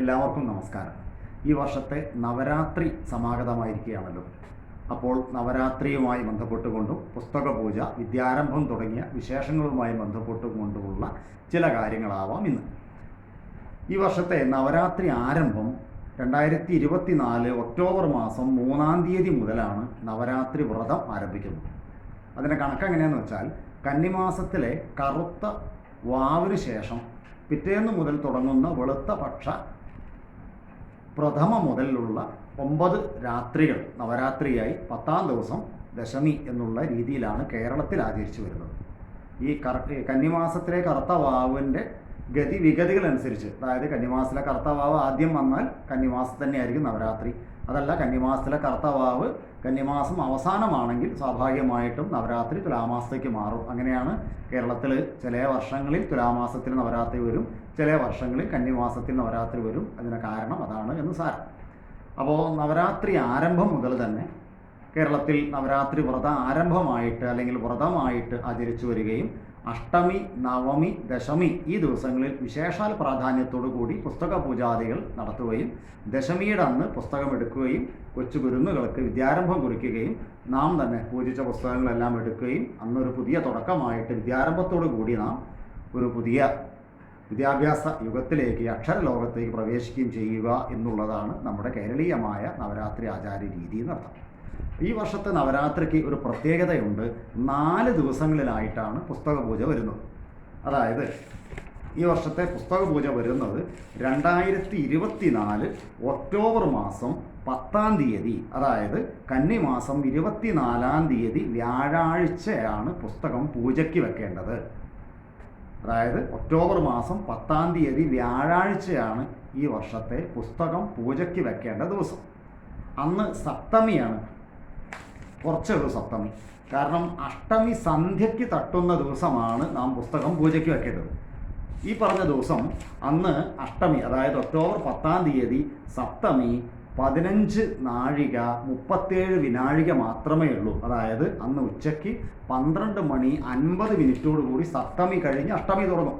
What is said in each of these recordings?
എല്ലാവർക്കും നമസ്കാരം. ഈ വർഷത്തെ നവരാത്രി സമാഗതമായിരിക്കുകയാണല്ലോ. അപ്പോൾ നവരാത്രിയുമായി ബന്ധപ്പെട്ടുകൊണ്ടും പുസ്തകപൂജ വിദ്യാരംഭം തുടങ്ങിയ വിശേഷങ്ങളുമായി ബന്ധപ്പെട്ടുകൊണ്ടുമുള്ള ചില കാര്യങ്ങളാവാം ഇന്ന്. ഈ വർഷത്തെ നവരാത്രി ആരംഭം രണ്ടായിരത്തി ഇരുപത്തിനാല് ഒക്ടോബർ മാസം മൂന്നാം തീയതി മുതലാണ് നവരാത്രി വ്രതം ആരംഭിക്കുന്നത്. അതിന്റെ കണക്ക് എങ്ങനെയാണെന്ന് വെച്ചാൽ കന്നിമാസത്തിലെ കറുത്ത വാവിന് ശേഷം പിറ്റേന്ന് മുതൽ തുടങ്ങുന്ന വെളുത്ത പക്ഷ പ്രഥമ മുതലുള്ള ഒമ്പത് രാത്രികൾ നവരാത്രിയായി പത്താം ദിവസം ദശമി എന്നുള്ള രീതിയിലാണ് കേരളത്തിൽ ആചരിച്ചു വരുന്നത്. ഈ കന്നിമാസത്തിലെ കറുത്ത വാവിന്റെ ഗതി വിഗതികളനുസരിച്ച് അതായത് കന്നിമാസത്തിലെ കറുത്ത വാവ് ആദ്യം വന്നാൽ കന്നിമാസം തന്നെയായിരിക്കും നവരാത്രി. അതല്ല കന്നിമാസത്തിലെ കർത്തവാവ് കന്നിമാസം അവസാനമാണെങ്കിൽ സ്വാഭാവികമായിട്ടും നവരാത്രി തുലാമാസത്തേക്ക് മാറും. അങ്ങനെയാണ് കേരളത്തിൽ ചില വർഷങ്ങളിൽ തുലാമാസത്തിൽ നവരാത്രി വരും ചില വർഷങ്ങളിൽ കന്നിമാസത്തിൽ നവരാത്രി വരും. അതിന് കാരണം അതാണ് എന്ന് സാരം. അപ്പോൾ നവരാത്രി ആരംഭം മുതൽ തന്നെ കേരളത്തിൽ നവരാത്രി വ്രത ആരംഭമായിട്ട് അല്ലെങ്കിൽ വ്രതമായിട്ട് ആചരിച്ചു വരികയും അഷ്ടമി നവമി ദശമി ഈ ദിവസങ്ങളിൽ വിശേഷാൽ പ്രാധാന്യത്തോടു കൂടി പുസ്തക പൂജാദികൾ നടത്തുകയും ദശമിയുടെ അന്ന് പുസ്തകം എടുക്കുകയും കൊച്ചു കുരുന്നുകൾക്ക് വിദ്യാരംഭം കുറിക്കുകയും നാം തന്നെ പൂജിച്ച പുസ്തകങ്ങളെല്ലാം എടുക്കുകയും അന്നൊരു പുതിയ തുടക്കമായിട്ട് വിദ്യാരംഭത്തോടു കൂടി നാം ഒരു പുതിയ വിദ്യാഭ്യാസ യുഗത്തിലേക്ക് അക്ഷരലോകത്തേക്ക് പ്രവേശിക്കുകയും ചെയ്യുക എന്നുള്ളതാണ് നമ്മുടെ കേരളീയമായ നവരാത്രി ആചാര രീതി എന്നർത്ഥം. ഈ വർഷത്തെ നവരാത്രിക്ക് ഒരു പ്രത്യേകതയുണ്ട്. നാല് ദിവസങ്ങളിലായിട്ടാണ് പുസ്തക പൂജ വരുന്നത്. അതായത് ഈ വർഷത്തെ പുസ്തക പൂജ വരുന്നത് രണ്ടായിരത്തി ഇരുപത്തി നാല് ഒക്ടോബർ മാസം പത്താം തീയതി അതായത് കന്നി കന്നിമാസം ഇരുപത്തിനാലാം തീയതി വ്യാഴാഴ്ചയാണ് പുസ്തകം പൂജയ്ക്ക് വെക്കേണ്ടത്. അതായത് ഒക്ടോബർ മാസം പത്താം തീയതി വ്യാഴാഴ്ചയാണ് ഈ വർഷത്തെ പുസ്തകം പൂജയ്ക്ക് വെക്കേണ്ട ദിവസം. അന്ന് സപ്തമിയാണ് കുറച്ചുള്ളൂ സപ്തമി. കാരണം അഷ്ടമി സന്ധ്യയ്ക്ക് തട്ടുന്ന ദിവസമാണ് നാം പുസ്തകം പൂജയ്ക്ക് വെക്കേണ്ടത്. ഈ പറഞ്ഞ ദിവസം അന്ന് അഷ്ടമി അതായത് ഒക്ടോബർ പത്താം തീയതി സപ്തമി പതിനഞ്ച് നാഴിക മുപ്പത്തേഴ് വിനാഴിക മാത്രമേ ഉള്ളൂ. അതായത് അന്ന് ഉച്ചയ്ക്ക് പന്ത്രണ്ട് മണി അൻപത് മിനിറ്റോട് കൂടി സപ്തമി കഴിഞ്ഞ് അഷ്ടമി തുടങ്ങും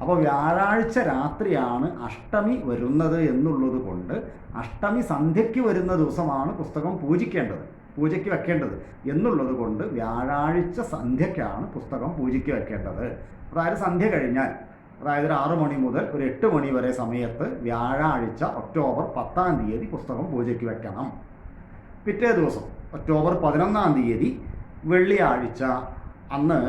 അപ്പോൾ വ്യാഴാഴ്ച രാത്രിയാണ് അഷ്ടമി വരുന്നത് എന്നുള്ളത് കൊണ്ട് അഷ്ടമി സന്ധ്യയ്ക്ക് വരുന്ന ദിവസമാണ് പുസ്തകം പൂജിക്കേണ്ടത്. പൂജയ്ക്ക് വെക്കേണ്ടത്. എന്നുള്ളത് കൊണ്ട് വ്യാഴാഴ്ച സന്ധ്യയ്ക്കാണ് പുസ്തകം പൂജയ്ക്ക് വെക്കേണ്ടത്. അതായത് സന്ധ്യ കഴിഞ്ഞാൽ അതായത് ഒരു ആറു മണി മുതൽ ഒരു എട്ട് മണി വരെ സമയത്ത് വ്യാഴാഴ്ച ഒക്ടോബർ പത്താം തീയതി പുസ്തകം പൂജയ്ക്ക് വെക്കണം. പിറ്റേ ദിവസം ഒക്ടോബർ പതിനൊന്നാം തീയതി വെള്ളിയാഴ്ച. അന്ന്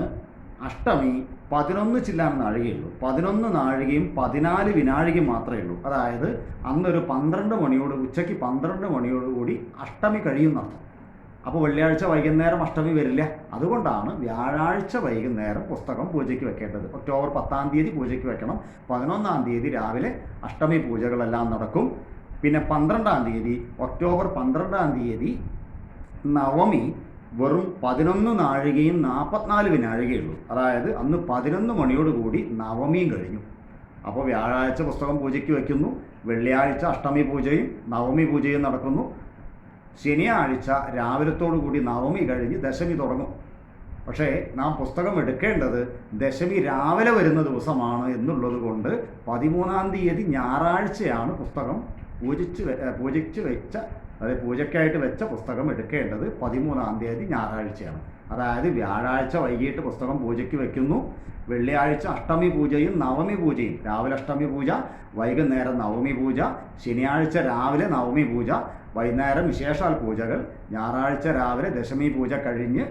അഷ്ടമി പതിനൊന്ന് ചില്ലാൻ നാഴികയുള്ളൂ പതിനൊന്ന് നാഴികയും പതിനാല് വിനാഴികയും മാത്രമേ ഉള്ളൂ. അതായത് അന്നൊരു പന്ത്രണ്ട് മണിയോട് ഉച്ചയ്ക്ക് പന്ത്രണ്ട് മണിയോടുകൂടി അഷ്ടമി കഴിയുന്നർത്ഥം. അപ്പോൾ വെള്ളിയാഴ്ച വൈകുന്നേരം അഷ്ടമി വരില്ല. അതുകൊണ്ടാണ് വ്യാഴാഴ്ച വൈകുന്നേരം പുസ്തകം പൂജയ്ക്ക് വെക്കേണ്ടത്. ഒക്ടോബർ പത്താം തീയതി പൂജയ്ക്ക് വെക്കണം. പതിനൊന്നാം തീയതി രാവിലെ അഷ്ടമി പൂജകളെല്ലാം നടക്കും. പിന്നെ പന്ത്രണ്ടാം തീയതി ഒക്ടോബർ പന്ത്രണ്ടാം തീയതി നവമി വെറും പതിനൊന്ന് നാഴികയും നാൽപ്പത്തിനാല് വിനാഴികയുള്ളൂ അതായത് അന്ന് പതിനൊന്ന് മണിയോടുകൂടി നവമിയും കഴിഞ്ഞു. അപ്പോൾ വ്യാഴാഴ്ച പുസ്തകം പൂജയ്ക്ക് വയ്ക്കുന്നു വെള്ളിയാഴ്ച അഷ്ടമി പൂജയും നവമി പൂജയും നടക്കുന്നു. ശനിയാഴ്ച രാവിലത്തോടു കൂടി നവമി കഴിഞ്ഞ് ദശമി തുടങ്ങും. പക്ഷേ നാം പുസ്തകം എടുക്കേണ്ടത് ദശമി രാവിലെ വരുന്ന ദിവസമാണ് എന്നുള്ളത് കൊണ്ട് പതിമൂന്നാം തീയതി ഞായറാഴ്ചയാണ് പുസ്തകം പൂജിച്ച് പൂജിച്ച് വെച്ച അതായത് പൂജയ്ക്കായിട്ട് വെച്ച പുസ്തകം എടുക്കേണ്ടത് പതിമൂന്നാം തീയതി ഞായറാഴ്ചയാണ്. അതായത് വ്യാഴാഴ്ച വൈകിട്ട് പുസ്തകം പൂജയ്ക്ക് വയ്ക്കുന്നു വെള്ളിയാഴ്ച അഷ്ടമി പൂജയും നവമി പൂജയും. രാവിലെ അഷ്ടമി പൂജ വൈകുന്നേരം നവമി പൂജ ശനിയാഴ്ച രാവിലെ നവമി പൂജ വൈകുന്നേരം വിശേഷാൽ പൂജകൾ. ഞായറാഴ്ച രാവിലെ ദശമി പൂജ കഴിഞ്ഞ്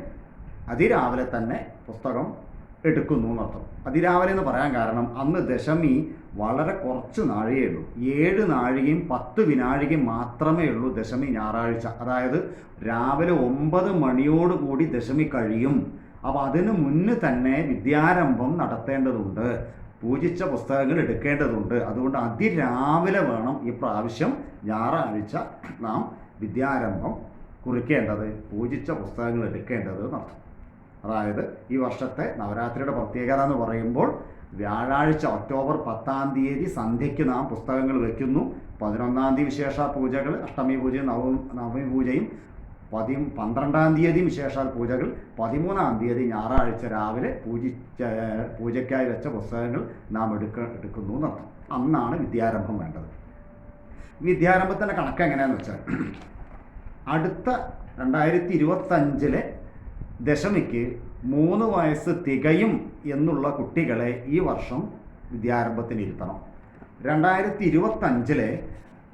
അതിരാവിലെ തന്നെ പുസ്തകം എടുക്കുന്നു എന്നർത്ഥം. അതിരാവിലെ എന്ന് പറയാൻ കാരണം അന്ന് ദശമി വളരെ കുറച്ച് നാഴികയേ ഉള്ളൂ. ഏഴ് നാഴികയും പത്ത് വിനാഴികയും മാത്രമേ ഉള്ളൂ ദശമി ഞായറാഴ്ച. അതായത് രാവിലെ ഒമ്പത് മണിയോടുകൂടി ദശമി കഴിയും. അപ്പോൾ അതിനു മുന്ന് തന്നെ വിദ്യാരംഭം നടത്തേണ്ടതുണ്ട്. പൂജിച്ച പുസ്തകങ്ങൾ എടുക്കേണ്ടതുണ്ട്. അതുകൊണ്ട് അതിരാവിലെ വേണം ഈ പ്രാവശ്യം ഞായറാഴ്ച നാം വിദ്യാരംഭം കുറിക്കേണ്ടത് പൂജിച്ച പുസ്തകങ്ങൾ എടുക്കേണ്ടത് എന്നർത്ഥം. അതായത് ഈ വർഷത്തെ നവരാത്രിയുടെ പ്രത്യേകത എന്ന് പറയുമ്പോൾ വ്യാഴാഴ്ച ഒക്ടോബർ പത്താം തീയതി സന്ധ്യയ്ക്ക് നാം പുസ്തകങ്ങൾ വയ്ക്കുന്നു പതിനൊന്നാം തീയതി വിശേഷ പൂജകൾ അഷ്ടമി പൂജയും നവ നവമി പൂജയും പതി പന്ത്രണ്ടാം തീയതി വിശേഷാൽ പൂജകൾ പതിമൂന്നാം തീയതി ഞായറാഴ്ച രാവിലെ പൂജിച്ച പൂജയ്ക്കായി വെച്ച പുസ്തകങ്ങൾ നാം എടുക്ക എടുക്കുന്നു എന്നർത്ഥം. അന്നാണ് വിദ്യാരംഭം വേണ്ടത്. വിദ്യാരംഭത്തിന്റെ കണക്ക് എങ്ങനെയാന്ന് വെച്ചാൽ അടുത്ത രണ്ടായിരത്തി ഇരുപത്തഞ്ചിലെ ദശമിക്ക് മൂന്ന് വയസ്സ് തികയും എന്നുള്ള കുട്ടികളെ ഈ വർഷം വിദ്യാരംഭത്തിന് ഇരുത്തണം രണ്ടായിരത്തി ഇരുപത്തഞ്ചിലെ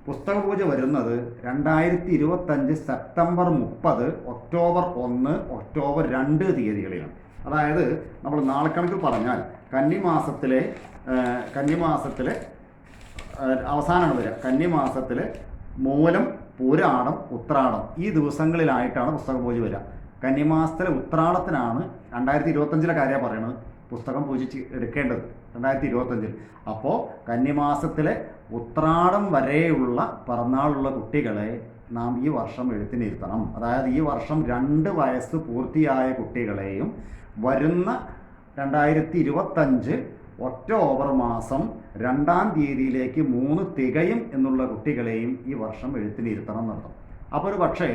പുസ്തക പൂജ വരുന്നത് രണ്ടായിരത്തി ഇരുപത്തഞ്ച് സെപ്റ്റംബർ മുപ്പത് ഒക്ടോബർ ഒന്ന് ഒക്ടോബർ രണ്ട് തീയതികളിലാണ്. അതായത് നമ്മൾ നാളക്കണക്ക് പറഞ്ഞാൽ കന്നിമാസത്തിലെ കന്നിമാസത്തിലെ അവസാനമാണ് വരിക. കന്നിമാസത്തിലെ മൂലം പൂരാടം ഉത്രാടം ഈ ദിവസങ്ങളിലായിട്ടാണ് പുസ്തകം പൂജ വരിക കന്നിമാസത്തിലെ ഉത്രാടത്തിനാണ് രണ്ടായിരത്തി ഇരുപത്തഞ്ചിലെ കാര്യമാണ് പറയുന്നത് പുസ്തകം പൂജിച്ച് എടുക്കേണ്ടത്. രണ്ടായിരത്തി ഇരുപത്തഞ്ചിൽ അപ്പോൾ കന്നിമാസത്തിലെ ഉത്രാടം വരെയുള്ള പിറന്നാളുള്ള കുട്ടികളെ നാം ഈ വർഷം എഴുത്തിനിരുത്തണം. അതായത് ഈ വർഷം രണ്ട് വയസ്സ് പൂർത്തിയായ കുട്ടികളെയും വരുന്ന രണ്ടായിരത്തി ഇരുപത്തഞ്ച് ഒക്ടോബർ മാസം രണ്ടാം തീയതിയിലേക്ക് മൂന്ന് തികയും എന്നുള്ള കുട്ടികളെയും ഈ വർഷം എഴുത്തിനിരുത്തണം എന്നർത്ഥം അപ്പോൾ ഒരു പക്ഷേ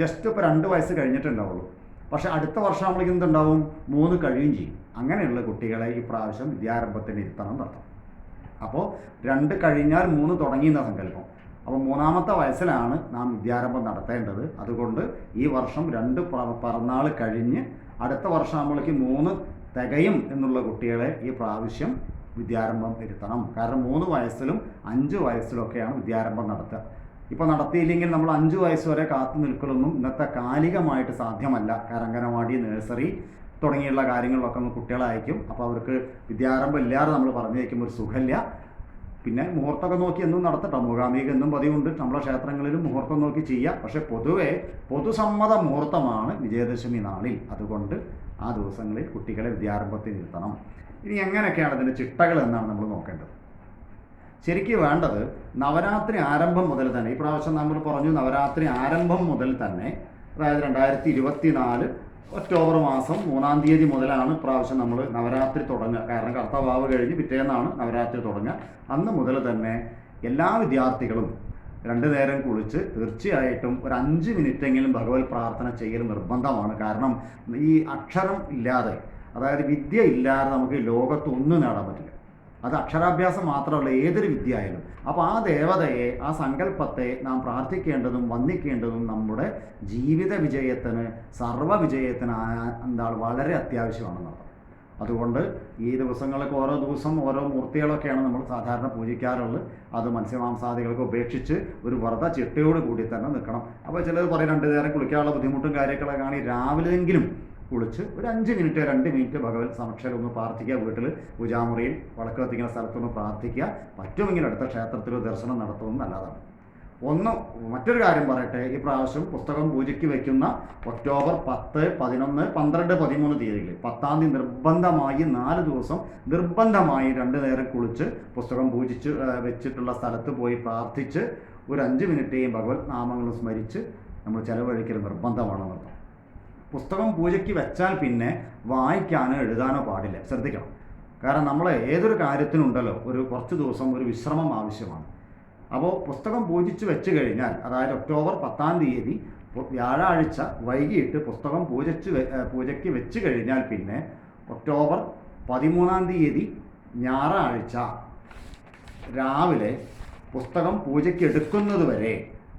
ജസ്റ്റ് ഇപ്പോൾ രണ്ട് വയസ്സ് കഴിഞ്ഞിട്ടുണ്ടാവുള്ളൂ. പക്ഷേ അടുത്ത വർഷം ആകുമ്പോഴേക്കും എന്തുണ്ടാവും? മൂന്ന് കഴിയും ചെയ്യും. അങ്ങനെയുള്ള കുട്ടികളെ ഈ പ്രാവശ്യം വിദ്യാരംഭത്തിന് ഇരുത്തണം എന്നർത്ഥം അപ്പോൾ രണ്ട് കഴിഞ്ഞാൽ മൂന്ന് തുടങ്ങി എന്ന സങ്കല്പം. അപ്പോൾ മൂന്നാമത്തെ വയസ്സിലാണ് നാം വിദ്യാരംഭം നടത്തേണ്ടത്. അതുകൊണ്ട് ഈ വർഷം രണ്ട് പിറന്നാൾ കഴിഞ്ഞ് അടുത്ത വർഷം ആകുമ്പോഴേക്ക് മൂന്ന് തികയും എന്നുള്ള കുട്ടികളെ ഈ പ്രാവശ്യം വിദ്യാരംഭം ഇരുത്തണം. കാരണം മൂന്ന് വയസ്സിലും അഞ്ച് വയസ്സിലൊക്കെയാണ് വിദ്യാരംഭം നടത്തുക. ഇപ്പോൾ നടത്തിയില്ലെങ്കിൽ നമ്മൾ അഞ്ച് വയസ്സ് വരെ കാത്തു നിൽക്കലൊന്നും ഇന്നത്തെ കാലികമായിട്ട് സാധ്യമല്ല. കരങ്കനവാടി നഴ്സറി തുടങ്ങിയുള്ള കാര്യങ്ങളിലൊക്കെ നമ്മൾ കുട്ടികളെ അപ്പോൾ അവർക്ക് വിദ്യാരംഭം ഇല്ലാതെ നമ്മൾ പറഞ്ഞു വയ്ക്കുമ്പോൾ ഒരു സുഖമില്ല. പിന്നെ മുഹൂർത്തമൊക്കെ നോക്കി എന്നും നടത്തട്ടോ മൂകാംബിക എന്നും പതിവുണ്ട്. നമ്മുടെ ക്ഷേത്രങ്ങളിലും മുഹൂർത്തം നോക്കി ചെയ്യാം. പക്ഷേ പൊതുവെ പൊതുസമ്മത മുഹൂർത്തമാണ് വിജയദശമി നാളിൽ. അതുകൊണ്ട് ആ ദിവസങ്ങളിൽ കുട്ടികളെ വിദ്യാരംഭത്തിൽ ഇരുത്തണം. ഇനി എങ്ങനെയൊക്കെയാണ് അതിന്റെ ചിട്ടകൾ എന്നാണ് നമ്മൾ നോക്കേണ്ടത്. ശരിക്കും വേണ്ടത് നവരാത്രി ആരംഭം മുതൽ തന്നെ ഈ പ്രാവശ്യം നമ്മൾ പറഞ്ഞു നവരാത്രി ആരംഭം മുതൽ തന്നെ അതായത് രണ്ടായിരത്തി ഇരുപത്തി നാല് ഒക്ടോബർ മാസം മൂന്നാം തീയതി മുതലാണ് ഇപ്രാവശ്യം നമ്മൾ നവരാത്രി തുടങ്ങുക. കാരണം കർത്തവാവ് കഴിഞ്ഞ് പിറ്റേന്നാണ് നവരാത്രി തുടങ്ങുക. അന്ന് മുതൽ തന്നെ എല്ലാ വിദ്യാർത്ഥികളും രണ്ടു നേരം കുളിച്ച് തീർച്ചയായിട്ടും ഒരു അഞ്ച് മിനിറ്റെങ്കിലും ഭഗവത് പ്രാർത്ഥന ചെയ്യൽ നിർബന്ധമാണ്. കാരണം ഈ അക്ഷരം ഇല്ലാതെ അതായത് വിദ്യ ഇല്ലാതെ നമുക്ക് ലോകത്തൊന്നും നേടാൻ പറ്റില്ല. അത് അക്ഷരാഭ്യാസം മാത്രമല്ല ഏതൊരു വിദ്യ ആയാലും അപ്പോൾ ആ ദേവതയെ ആ സങ്കല്പത്തെ നാം പ്രാർത്ഥിക്കേണ്ടതും വന്ദിക്കേണ്ടതും നമ്മുടെ ജീവിത വിജയത്തിന് സർവ എന്താണ് വളരെ അത്യാവശ്യമാണെന്നുള്ളത് അതുകൊണ്ട് ഈ ദിവസങ്ങളൊക്കെ ഓരോ ദിവസം ഓരോ മൂർത്തികളൊക്കെയാണ് നമ്മൾ സാധാരണ പൂജിക്കാറുള്ളത്. അത് മത്സ്യമാംസാദികൾക്ക് ഉപേക്ഷിച്ച് ഒരു വ്രത ചിട്ടയോട് കൂടി തന്നെ നിൽക്കണം. അപ്പോൾ ചിലർ പറയും രണ്ട് നേരം കുളിക്കാനുള്ള ബുദ്ധിമുട്ടും കാര്യങ്ങളൊക്കെ ആണെങ്കിൽ രാവിലെയെങ്കിലും കുളിച്ച് ഒരു അഞ്ച് മിനിറ്റ് രണ്ട് മിനിറ്റ് ഭഗവത് സമക്ഷരം ഒന്ന് പ്രാർത്ഥിക്കുക. വീട്ടിൽ പൂജാമുറിയിൽ വളക്ക് കത്തിക്കുന്ന സ്ഥലത്തൊന്ന് പ്രാർത്ഥിക്കുക. പറ്റുമെങ്കിൽ അടുത്ത ക്ഷേത്രത്തിൽ ദർശനം നടത്തുന്നത് നല്ലതാണ്. ഒന്ന് മറ്റൊരു കാര്യം പറയട്ടെ. ഈ പ്രാവശ്യം പുസ്തകം പൂജയ്ക്ക് വയ്ക്കുന്ന ഒക്ടോബർ പത്ത് പതിനൊന്ന് പന്ത്രണ്ട് പതിമൂന്ന് തീയതികൾ പത്താം തീയതി നിർബന്ധമായി നാല് ദിവസം നിർബന്ധമായി രണ്ട് നേരം കുളിച്ച് പുസ്തകം പൂജിച്ച് വെച്ചിട്ടുള്ള സ്ഥലത്ത് പോയി പ്രാർത്ഥിച്ച് ഒരു അഞ്ച് മിനിറ്റേയും ഭഗവത് നാമങ്ങൾ സ്മരിച്ച് നമ്മൾ ചെലവഴിക്കൽ നിർബന്ധമാണെന്നർത്ഥം. പുസ്തകം പൂജയ്ക്ക് വെച്ചാൽ പിന്നെ വായിക്കാനോ എഴുതാനോ പാടില്ല. ശ്രദ്ധിക്കണം. കാരണം നമ്മൾ ഏതൊരു കാര്യത്തിനുണ്ടല്ലോ ഒരു കുറച്ച് ദിവസം ഒരു വിശ്രമം ആവശ്യമാണ്. അപ്പോൾ പുസ്തകം പൂജിച്ച് വെച്ച് കഴിഞ്ഞാൽ അതായത് ഒക്ടോബർ പത്താം തീയതി വ്യാഴാഴ്ച വൈകിട്ട് പുസ്തകം പൂജിച്ച് പൂജയ്ക്ക് വെച്ച് കഴിഞ്ഞാൽ പിന്നെ ഒക്ടോബർ പതിമൂന്നാം തീയതി ഞായറാഴ്ച രാവിലെ പുസ്തകം പൂജയ്ക്ക് എടുക്കുന്നത് വരെ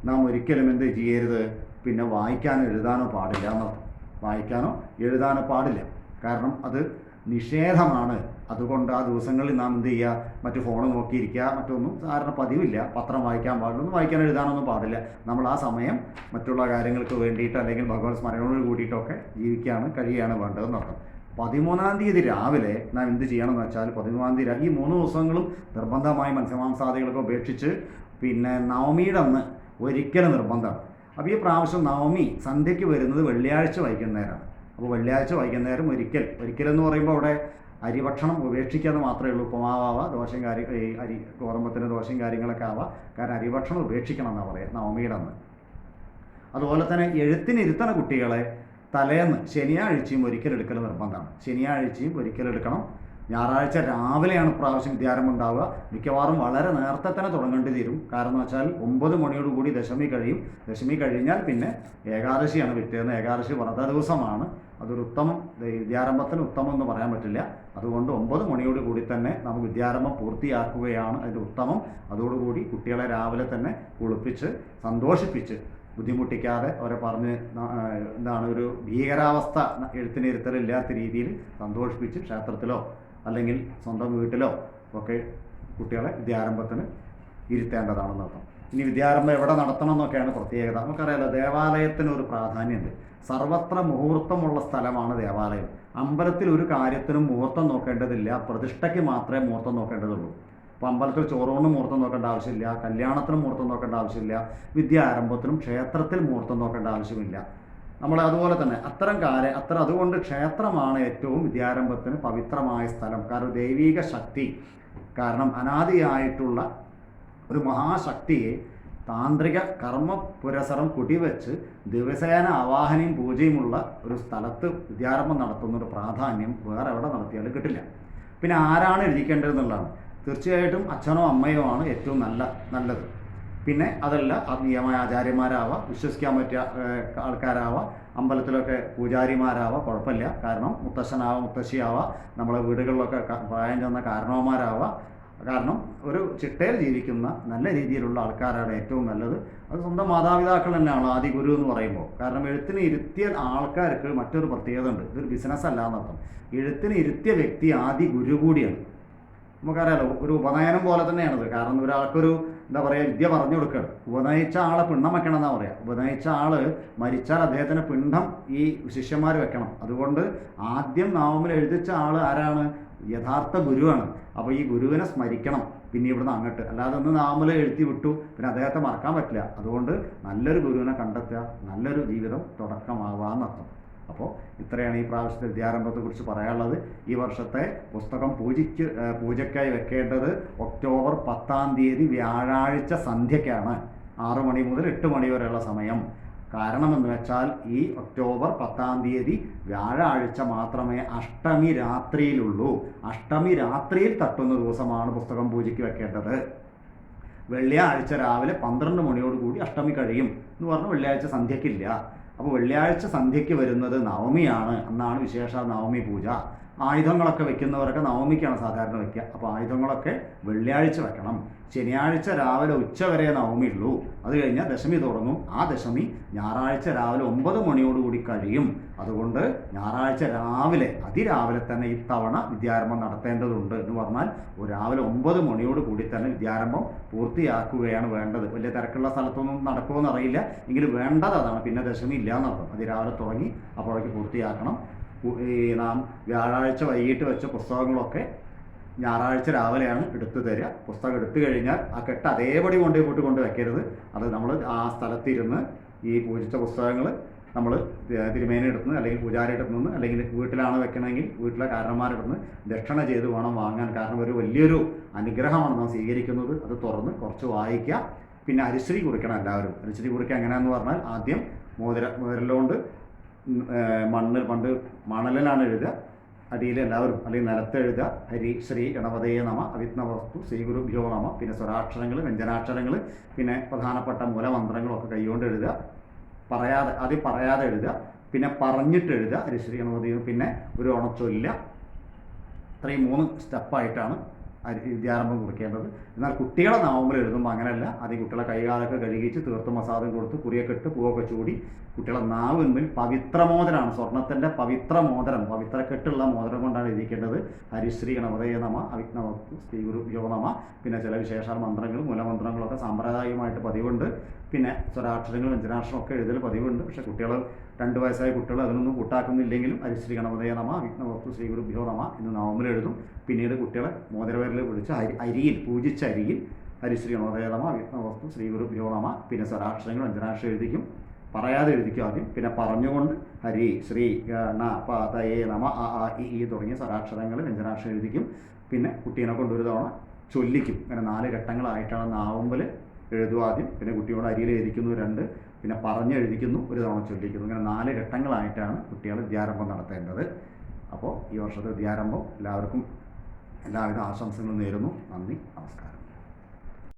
നാം ഒരിക്കലും എന്ത് ചെയ്യരുത്? പിന്നെ വായിക്കാനോ എഴുതാനോ പാടില്ല എന്നർത്ഥം. വായിക്കാനോ എഴുതാനോ പാടില്ല. കാരണം അത് നിഷേധമാണ്. അതുകൊണ്ട് ആ ദിവസങ്ങളിൽ നാം എന്ത് ചെയ്യുക? മറ്റു ഫോൺ നോക്കിയിരിക്കുക. മറ്റൊന്നും സാധാരണ പതിവില്ല. പത്രം വായിക്കാൻ പാടില്ല. ഒന്നും വായിക്കാൻ എഴുതാനൊന്നും പാടില്ല. നമ്മൾ ആ സമയം മറ്റുള്ള കാര്യങ്ങൾക്ക് വേണ്ടിയിട്ട് അല്ലെങ്കിൽ ഭഗവത് സ്മരണയോട് കൂടിയിട്ടൊക്കെ ജീവിക്കുകയാണ് കഴിയുകയാണ് വേണ്ടതെന്നർത്ഥം പതിമൂന്നാം തീയതി രാവിലെ നാം എന്ത് ചെയ്യണം എന്ന് വെച്ചാൽ പതിമൂന്നാം തീയതി ഈ മൂന്ന് ദിവസങ്ങളും നിർബന്ധമായി മത്സ്യമാംസാദികളൊക്കെ ഉപേക്ഷിച്ച് പിന്നെ നവമിയുടെ അന്ന് ഒരിക്കലും നിർബന്ധമാണ് അപ്പോൾ ഈ പ്രാവശ്യം നവമി സന്ധ്യയ്ക്ക് വരുന്നത് വെള്ളിയാഴ്ച വൈകുന്നേരമാണ്. അപ്പോൾ വെള്ളിയാഴ്ച വൈകുന്നേരം ഒരിക്കൽ എന്ന് പറയുമ്പോൾ അവിടെ അരിഭക്ഷണം ഉപേക്ഷിക്കാതെ മാത്രമേ ഉള്ളൂ. ഉപ്പമാവാവാ ദോശയും കാര്യം ഈ അരി ഗോതമ്പത്തിന്റെ ദോശയും കാര്യങ്ങളൊക്കെ ആവാം. കാരണം അരിഭക്ഷണം ഉപേക്ഷിക്കണം എന്നാണ് പറയുക നവമിയുടെ അന്ന് അതുപോലെ തന്നെ എഴുത്തിനിരുത്തണ കുട്ടികളെ തലേന്ന് ശനിയാഴ്ചയും ഒരിക്കലെടുക്കൽ നിർബന്ധമാണ്. ശനിയാഴ്ചയും ഒരിക്കലെടുക്കണം. ഞായറാഴ്ച രാവിലെയാണ് പ്രാവശ്യം വിദ്യാരംഭം ഉണ്ടാവുക. മിക്കവാറും വളരെ നേരത്തെ തന്നെ തുടങ്ങേണ്ടി തീരും. കാരണം വെച്ചാൽ ഒമ്പത് മണിയോടുകൂടി ദശമി കഴിയും. ദശമി കഴിഞ്ഞാൽ പിന്നെ ഏകാദശിയാണ് പിറ്റേന്ന്. ഏകാദശി വ്രത ദിവസമാണ്. അതൊരു ഉത്തമം. വിദ്യാരംഭത്തിന് ഉത്തമം എന്ന് പറയാൻ പറ്റില്ല. അതുകൊണ്ട് ഒമ്പത് മണിയോട് കൂടി തന്നെ നമുക്ക് വിദ്യാരംഭം പൂർത്തിയാക്കുകയാണ് അതിന്റെ ഉത്തമം. അതോടുകൂടി കുട്ടികളെ രാവിലെ തന്നെ കുളിപ്പിച്ച് സന്തോഷിപ്പിച്ച് ബുദ്ധിമുട്ടിക്കാതെ അവരെ പറഞ്ഞ് എന്താണ് ഒരു ഭീകരാവസ്ഥ എഴുത്തിനിരുത്തലില്ലാത്ത രീതിയിൽ സന്തോഷിപ്പിച്ച് ക്ഷേത്രത്തിലോ അല്ലെങ്കിൽ സ്വന്തം വീട്ടിലോ ഒക്കെ കുട്ടികളെ വിദ്യാരംഭത്തിന് ഇരുത്തേണ്ടതാണെന്ന് അർത്ഥം. ഇനി വിദ്യാരംഭം എവിടെ നടത്തണം എന്നൊക്കെയാണ് പ്രത്യേകത. നമുക്കറിയാലോ ദേവാലയത്തിന് ഒരു പ്രാധാന്യമുണ്ട്. സർവത്ര മുഹൂർത്തമുള്ള സ്ഥലമാണ് ദേവാലയം. അമ്പലത്തിൽ ഒരു കാര്യത്തിനും മുഹൂർത്തം നോക്കേണ്ടതില്ല. പ്രതിഷ്ഠയ്ക്ക് മാത്രമേ മുഹൂർത്തം നോക്കേണ്ടതുള്ളൂ. അപ്പോൾ അമ്പലത്തിൽ ചോറോണിന് മുഹൂർത്തം നോക്കേണ്ട ആവശ്യമില്ല. കല്യാണത്തിനും മുഹൂർത്തം നോക്കേണ്ട ആവശ്യമില്ല. വിദ്യാരംഭത്തിനും ക്ഷേത്രത്തിൽ മുഹൂർത്തം നോക്കേണ്ട ആവശ്യമില്ല. നമ്മൾ അതുപോലെ തന്നെ അത്തരം കാര്യം അത്ര അതുകൊണ്ട് ക്ഷേത്രമാണ് ഏറ്റവും വിദ്യാരംഭത്തിന് പവിത്രമായ സ്ഥലം. കാരണം ദൈവീക ശക്തി കാരണം അനാദിയായിട്ടുള്ള ഒരു മഹാശക്തിയെ താന്ത്രിക കർമ്മ പുരസരം കുടിവെച്ച് ദിവസേന ആവാഹനയും പൂജയുമുള്ള ഒരു സ്ഥലത്ത് വിദ്യാരംഭം നടത്തുന്ന ഒരു പ്രാധാന്യം വേറെ എവിടെ നടത്തിയാലും കിട്ടില്ല. പിന്നെ ആരാണ് എഴുതിക്കേണ്ടതെന്നുള്ളതാണ്. തീർച്ചയായിട്ടും അച്ഛനോ അമ്മയോ ആണ് ഏറ്റവും നല്ല നല്ലത്. പിന്നെ അതല്ല ആത്മീയമായ ആചാര്യന്മാരാവാം വിശ്വസിക്കാൻ പറ്റിയ ആൾക്കാരാവാം അമ്പലത്തിലൊക്കെ പൂജാരിമാരാവാം കുഴപ്പമില്ല. കാരണം മുത്തശ്ശനാവാം മുത്തശ്ശിയാവാം നമ്മളെ വീടുകളിലൊക്കെ പ്രായം ചെന്ന കാരണവന്മാരാവാം. കാരണം ഒരു ചിട്ടയിൽ ജീവിക്കുന്ന നല്ല രീതിയിലുള്ള ആൾക്കാരാണ് ഏറ്റവും നല്ലത്. അത് സ്വന്തം മാതാപിതാക്കൾ തന്നെയാണ് ആദ്യ ഗുരു എന്ന് പറയുമ്പോൾ. കാരണം എഴുത്തിന് ഇരുത്തിയ ആൾക്കാർക്ക് മറ്റൊരു പ്രത്യേകത ഉണ്ട്. ഇതൊരു ബിസിനസ് അല്ല എന്നർത്ഥം. എഴുത്തിന് ഇരുത്തിയ വ്യക്തി ആദ്യ ഗുരു കൂടിയാണ്. നമുക്കറിയാലോ ഒരു ഉപനയനം പോലെ തന്നെയാണത്. കാരണം ഒരാൾക്കൊരു എന്താ പറയുക വിദ്യ പറഞ്ഞു കൊടുക്കുകയാണ് ഉപനയിച്ച ആളെ പിണ്ഡം വെക്കണം എന്നാ പറയുക ഉപനയിച്ച ആൾ മരിച്ചാൽ അദ്ദേഹത്തിന് പിണ്ഡം ഈ ശിഷ്യന്മാർ വെക്കണം. അതുകൊണ്ട് ആദ്യം നാമത്തിൽ എഴുതിച്ച ആൾ ആരാണ്? യഥാർത്ഥ ഗുരുവാണ്. അപ്പോൾ ഈ ഗുരുവിനെ സ്മരിക്കണം. പിന്നെ ഇവിടുന്ന് അങ്ങോട്ട്. അല്ലാതെ ഒന്ന് നാമല എഴുതി വിട്ടു പിന്നെ അദ്ദേഹത്തെ മറക്കാൻ പറ്റില്ല. അതുകൊണ്ട് നല്ലൊരു ഗുരുവിനെ കണ്ടെത്തുക നല്ലൊരു ജീവിതം തുടക്കമാവാന്നർത്ഥം. അപ്പോൾ ഇത്രയാണ് ഈ പ്രാവശ്യത്തെ വിദ്യാരംഭത്തെക്കുറിച്ച് പറയാനുള്ളത്. ഈ വർഷത്തെ പുസ്തകം പൂജയ്ക്ക് പൂജയ്ക്കായി വെക്കേണ്ടത് ഒക്ടോബർ പത്താം തീയതി വ്യാഴാഴ്ച സന്ധ്യയ്ക്കാണ്. ആറു മണി മുതൽ എട്ട് മണി വരെയുള്ള സമയം. കാരണമെന്ന് വെച്ചാൽ ഈ ഒക്ടോബർ പത്താം തീയതി വ്യാഴാഴ്ച മാത്രമേ അഷ്ടമി രാത്രിയിലുള്ളൂ. അഷ്ടമി രാത്രിയിൽ തട്ടുന്ന ദിവസമാണ് പുസ്തകം പൂജയ്ക്ക് വെക്കേണ്ടത്. വെള്ളിയാഴ്ച രാവിലെ പന്ത്രണ്ട് മണിയോടുകൂടി അഷ്ടമി കഴിയും എന്ന് പറഞ്ഞ് വെള്ളിയാഴ്ച സന്ധ്യയ്ക്കില്ല. അപ്പോൾ വെള്ളിയാഴ്ച സന്ധ്യയ്ക്ക് വരുന്നത് നവമിയാണ് അന്നാണ് വിശേഷ നവമി പൂജ. ആയുധങ്ങളൊക്കെ വെക്കുന്നവരൊക്കെ നവമിക്കാണ് സാധാരണ വെക്കുക. അപ്പോൾ ആയുധങ്ങളൊക്കെ വെള്ളിയാഴ്ച വെക്കണം. ശനിയാഴ്ച രാവിലെ ഉച്ച വരെ നവമി ഉള്ളൂ. അത് കഴിഞ്ഞാൽ ദശമി തുടങ്ങും. ആ ദശമി ഞായറാഴ്ച രാവിലെ ഒമ്പത് മണിയോടുകൂടി കഴിയും. അതുകൊണ്ട് ഞായറാഴ്ച രാവിലെ അതിരാവിലെ തന്നെ ഈ ഇത്തവണ വിദ്യാരംഭം നടത്തേണ്ടതുണ്ട് എന്ന് പറഞ്ഞാൽ രാവിലെ ഒമ്പത് മണിയോട് കൂടി തന്നെ വിദ്യാരംഭം പൂർത്തിയാക്കുകയാണ് വേണ്ടത്. വലിയ തിരക്കുള്ള സ്ഥലത്തൊന്നും നടക്കുമെന്ന് അറിയില്ല എങ്കിലും വേണ്ടത് അതാണ്. പിന്നെ ദശമി ഇല്ല എന്നർത്ഥം അതിരാവിലെ തുടങ്ങി അപ്പോഴേക്ക് പൂർത്തിയാക്കണം. ഈ നാം വ്യാഴാഴ്ച വൈകിട്ട് വെച്ച പുസ്തകങ്ങളൊക്കെ ഞായറാഴ്ച രാവിലെയാണ് എടുത്തു തരിക. പുസ്തകം എടുത്തു കഴിഞ്ഞാൽ ആ കെട്ട് അതേപടി കൊണ്ട് പോയിട്ട് കൊണ്ട് വെക്കരുത്. അത് നമ്മൾ ആ സ്ഥലത്തിരുന്ന് ഈ പൂജിച്ച പുസ്തകങ്ങൾ നമ്മൾ തിരുമേനി എടുത്തുനിന്ന് അല്ലെങ്കിൽ പൂജാരി എടുത്തുനിന്ന് അല്ലെങ്കിൽ വീട്ടിലാണ് വെക്കണമെങ്കിൽ വീട്ടിലെ കാരണന്മാരെടുത്ത് ദക്ഷിണ ചെയ്ത് വേണം വാങ്ങാൻ. കാരണം ഒരു വലിയൊരു അനുഗ്രഹമാണ് നാം സ്വീകരിക്കുന്നത്. അത് തുറന്ന് കുറച്ച് വായിക്കുക. പിന്നെ അരിശ്രീ കുറിക്കണം എല്ലാവരും. അരിശ്രീ കുറിക്കുക എങ്ങനെയാണെന്ന് പറഞ്ഞാൽ ആദ്യം മോതിര മോതിരലുകൊണ്ട് മണ്ണ് പണ്ട് മണലിലാണ് എഴുതുക. അടിയിൽ എല്ലാവരും അല്ലെങ്കിൽ നിലത്ത് എഴുതുക. ഹരി ശ്രീ ഗണപതയെ നമ. അവിഘ്നവസ്തു ശ്രീ ഗുരുഭ്യോ നമ. പിന്നെ സ്വരാക്ഷരങ്ങൾ വ്യഞ്ജനാക്ഷരങ്ങൾ പിന്നെ പ്രധാനപ്പെട്ട മൂലമന്ത്രങ്ങളൊക്കെ കൈകൊണ്ട് എഴുതുക. പറയാതെ ആദ്യം പറയാതെ എഴുതുക. പിന്നെ പറഞ്ഞിട്ട് എഴുതുക. ഹരിശ്രീ ഗണപതി പിന്നെ ഒരു ഉണച്ചൊല്ല ഇത്രയും മൂന്ന് സ്റ്റെപ്പായിട്ടാണ് വിദ്യാരംഭം കുറിക്കേണ്ടത്. എന്നാൽ കുട്ടികളെ നാവുമ്പോൾ എഴുതുമ്പോൾ അങ്ങനെയല്ല. ആദ്യം കുട്ടികളെ കൈകാലൊക്കെ കഴുകിച്ച് തീർത്ത് മസാദം കൊടുത്ത് കുറിയൊക്കെ ഇട്ട് പൂവൊക്കെ ചൂടി കുട്ടികളെ നാവിന്മേൽ പവിത്ര മോതിരമാണ് സ്വർണത്തിന്റെ പവിത്ര മോതിരം പവിത്രക്കെട്ടുള്ള മോദനം കൊണ്ടാണ് എഴുതിക്കേണ്ടത് ഹരിശ്രീ ഗണപതയ നമ അവിഘ്നവസ്തു ശ്രീ ഗുരുഭ്യോ നമ. പിന്നെ ചില വിശേഷ മന്ത്രങ്ങളും മൂലമന്ത്രങ്ങളൊക്കെ സാമ്പ്രദായികമായിട്ട് പതിവുണ്ട്. പിന്നെ സ്വരാക്ഷരങ്ങളും വ്യഞ്ജനാക്ഷരം ഒക്കെ എഴുതൽ പതിവുണ്ട്. പക്ഷെ കുട്ടികൾ രണ്ട് വയസ്സായ കുട്ടികൾ അതിനൊന്നും കൂട്ടാക്കുന്നില്ലെങ്കിലും ഹരിശ്രീ ഗണപതയ നമ അവിഘ്നവസ്തു ശ്രീ ഗുരുഭ്യോ നമ എന്ന് നവമ്പിൽ എഴുതും. പിന്നീട് കുട്ടികളെ മോതിരവരിൽ വിളിച്ച് അരി അരിയിൽ പൂജിച്ച അരിയിൽ ഹരിശ്രീ ഗണപതയ നമ അവിഘ്നവസ്തു ശ്രീ ഗുരുഭ്യോ നമ. പിന്നെ സ്വരാക്ഷരങ്ങൾ വ്യഞ്ജനാക്ഷരം എഴുതിക്കും. പറയാതെ എഴുതിക്കും ആദ്യം. പിന്നെ പറഞ്ഞുകൊണ്ട് ഹരി ശ്രീ ഗണ ഗണപതയേ നമ അ ആ ഇ ഈ തുടങ്ങിയ സ്വരാക്ഷരങ്ങൾ വ്യഞ്ജനാക്ഷരം എഴുതിക്കും. പിന്നെ കുട്ടീനെ കൊണ്ട് ഒരു തവണ ചൊല്ലിക്കും. അങ്ങനെ നാല് ഘട്ടങ്ങളായിട്ടാണ് നാവുമ്പൽ എഴുതുക ആദ്യം. പിന്നെ കുട്ടിയോട് അരിയിൽ എഴുതിക്കുന്നു രണ്ട്. പിന്നെ പറഞ്ഞ് എഴുതിക്കുന്നു ഒരു തവണ ചൊല്ലിക്കുന്നു. ഇങ്ങനെ നാല് ഘട്ടങ്ങളായിട്ടാണ് കുട്ടികൾ വിദ്യാരംഭം നടത്തേണ്ടത്. അപ്പോൾ ഈ വർഷത്തെ വിദ്യാരംഭം എല്ലാവർക്കും എല്ലാവിധ ആശംസകളും നേരുന്നു. നന്ദി നമസ്കാരം.